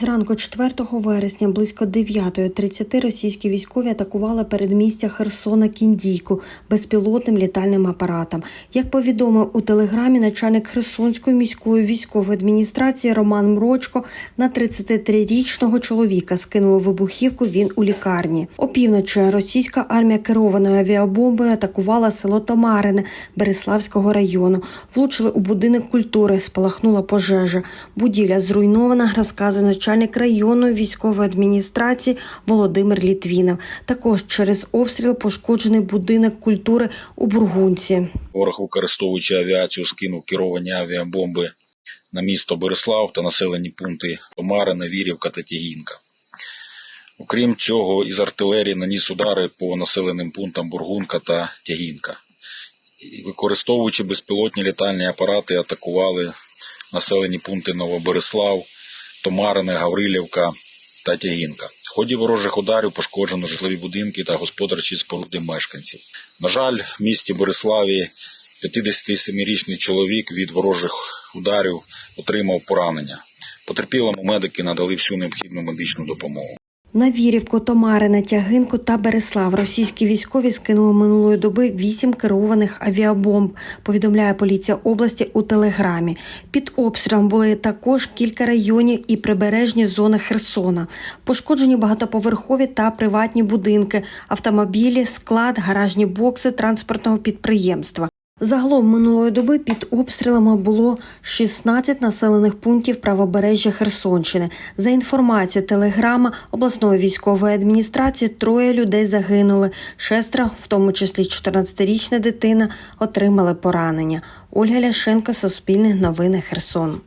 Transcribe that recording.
Зранку 4 вересня близько 9.30 російські військові атакували передмістя Херсона Кіндійку безпілотним літальним апаратом. Як повідомив у телеграмі начальник Херсонської міської військової адміністрації Роман Мрочко, на 33-річного чоловіка скинуло вибухівку. Він у лікарні. Опівночі російська армія керованою авіабомбою атакувала село Томарине Береславського району. Влучили у будинок культури, спалахнула пожежа. Будівля зруйнована, розказує начальник районної військової адміністрації Володимир Літвінов. Також через обстріл пошкоджений будинок культури у Бургунці. Ворог, використовуючи авіацію, скинув керовані авіабомби на місто Береслав та населені пункти Томарина, Вірівка та Тягінка. Окрім цього, із артилерії наніс удари по населеним пунктам Бургунка та Тягінка. Використовуючи безпілотні літальні апарати, атакували населені пункти Новобереслав, Томарине, Гаврилівка та Тягінка. В ході ворожих ударів пошкоджено житлові будинки та господарчі споруди мешканців. На жаль, в місті Бориславі 57-річний чоловік від ворожих ударів отримав поранення. Потерпілому медики надали всю необхідну медичну допомогу. На Вірівку, Томарине, Тягинку та Береслав російські військові скинули минулої доби вісім керованих авіабомб. Повідомляє поліція області у телеграмі. Під обстрілом були також кілька районів і прибережні зони Херсона. Пошкоджені багатоповерхові та приватні будинки, автомобілі, склад, гаражні бокси транспортного підприємства. Загалом минулої доби під обстрілами було 16 населених пунктів правобережжя Херсонщини. За інформацією телеграма обласної військової адміністрації, троє людей загинули. Шестеро, в тому числі 14-річна дитина, отримали поранення. Ольга Ляшенко, Суспільне новини Херсон.